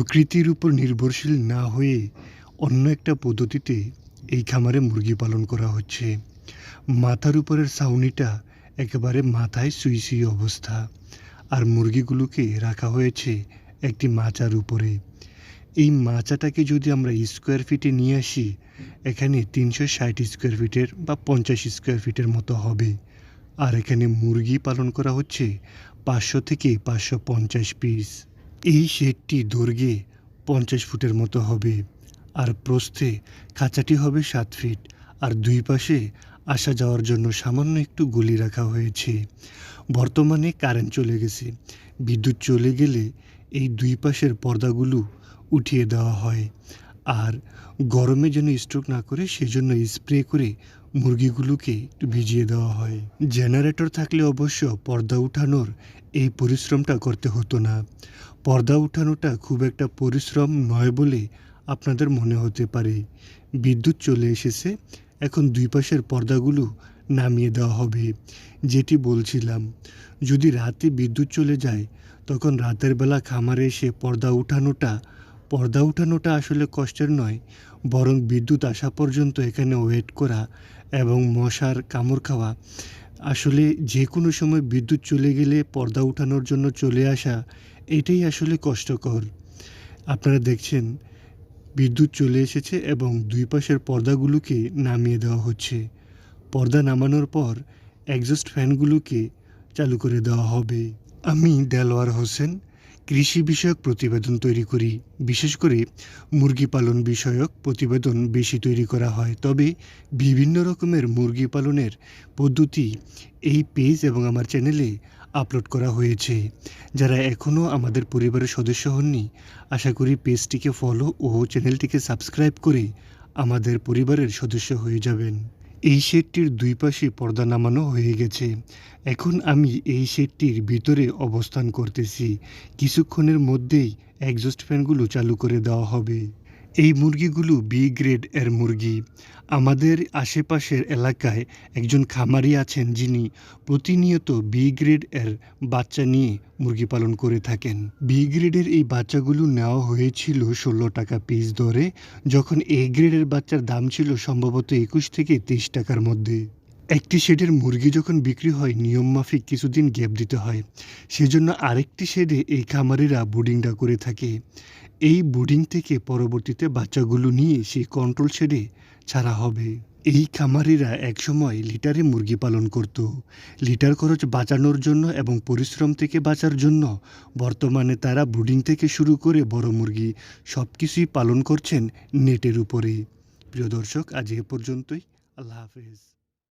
প্রকৃতির উপর নির্ভরশীল না হয়ে অন্য একটা পদ্ধতিতে এই খামারে মুরগি পালন করা হচ্ছে। মাথার উপরের ছাউনিটা একেবারে মাথায় সুই সুই অবস্থা। আর মুরগিগুলোকে রাখা হয়েছে একটি মাচার উপরে। এই মাচাটাকে যদি আমরা স্কোয়ার ফিটে নিয়ে আসি, এখানে তিনশো ষাট স্কোয়ার ফিটের বা পঞ্চাশ স্কোয়ার ফিটের মতো হবে। আর এখানে মুরগি পালন করা হচ্ছে পাঁচশো থেকে পাঁচশো পঞ্চাশ পিস এই শেডটি দৈর্ঘ্যে পঞ্চাশ ফুটের মতো হবে আর প্রস্থে খাঁচাটি হবে সাত ফিট আর দুই পাশে আসা যাওয়ার জন্য সামান্য একটু গলি রাখা হয়েছে। বর্তমানে কারেন্ট চলে গেছে। বিদ্যুৎ চলে গেলে এই দুই পাশের পর্দাগুলো উঠিয়ে দেওয়া হয়। আর গরমে যেন স্ট্রোক না করে, সেজন্য স্প্রে করে মুরগিগুলোকে একটু ভিজিয়ে দেওয়া হয়। জেনারেটর থাকলে অবশ্য পর্দা উঠানোর এই পরিশ্রমটা করতে হতো না। পর্দা উঠানোটা খুব একটা পরিশ্রম নয় বলে আপনাদের মনে হতে পারে। বিদ্যুৎ চলে এসেছে, এখন দুই পাশের পর্দাগুলো নামিয়ে দেওয়া হবে, যেটি বলছিলাম। যদি রাতে বিদ্যুৎ চলে যায়, তখন রাতের বেলা খামারে এসে পর্দা উঠানোটা পর্দা উঠানোটা আসলে কষ্টের নয়, বরং বিদ্যুৎ আসা পর্যন্ত এখানে ওয়েট করা এবং মশার কামড় খাওয়া। আসলে যে কোনো সময় বিদ্যুৎ চলে গেলে পর্দা উঠানোর জন্য চলে আসা, এটাই আসলে কষ্টকর। আপনারা দেখছেন, বিদ্যুৎ চলে এসেছে এবং দুই পাশের পর্দাগুলোকে নামিয়ে দেওয়া হচ্ছে। পর্দা নামানোর পর একজস্ট ফ্যানগুলোকে চালু করে দেওয়া হবে। আমি দেলোয়ার হোসেন কৃষি বিষয়ক প্রতিবেদন তৈরি করি। বিশেষ করে মুরগি পালন বিষয়ক প্রতিবেদন বেশি তৈরি করা হয়। তবে বিভিন্ন রকমের মুরগি পালনের পদ্ধতি এই পেজ এবং আমার চ্যানেলে আপলোড করা হয়েছে। যারা এখনও আমাদের পরিবারের সদস্য হননি, আশা করি পেজটিকে ফলো ও চ্যানেলটিকে সাবস্ক্রাইব করে আমাদের পরিবারের সদস্য হয়ে যাবেন। এই শেডটির দুই পাশে পর্দা নামানো হয়ে গেছে। এখন আমি এই শেডটির ভিতরে অবস্থান করতেছি। কিছুক্ষণের মধ্যেই একজস্ট ফ্যানগুলো চালু করে দেওয়া হবে। এই মুরগিগুলো বি গ্রেড এর মুরগি। আমাদের আশেপাশের এলাকায় একজন খামারি আছেন যিনি প্রতিনিয়ত বি গ্রেড এর বাচ্চা নিয়ে মুরগি পালন করে থাকেন। বি গ্রেডের এই বাচ্চাগুলো নেওয়া হয়েছিল ষোলো টাকা পিস দরে, যখন এ গ্রেডের বাচ্চার দাম ছিল সম্ভবত একুশ থেকে তেইশ টাকার মধ্যে। একটি শেডের মুরগি যখন বিক্রি হয়, নিয়ম মাফিক কিছুদিন গ্যাপ দিতে হয়। সেজন্য আরেকটি শেডে এই খামারিরা বুডিংটা করে থাকে। এই বুডিং থেকে পরবর্তীতে বাচ্চাগুলো নিয়ে সেই কন্ট্রোল শেডে ছাড়া হবে। এই খামারিরা একসময় লিটারে মুরগি পালন করত। লিটার খরচ বাঁচানোর জন্য এবং পরিশ্রম থেকে বাঁচার জন্য বর্তমানে তারা ব্রুডিং থেকে শুরু করে বড় মুরগি সব কিছুই পালন করছেন নেটের উপরে। প্রিয় দর্শক, আজ এ পর্যন্তই। আল্লাহ হাফেজ।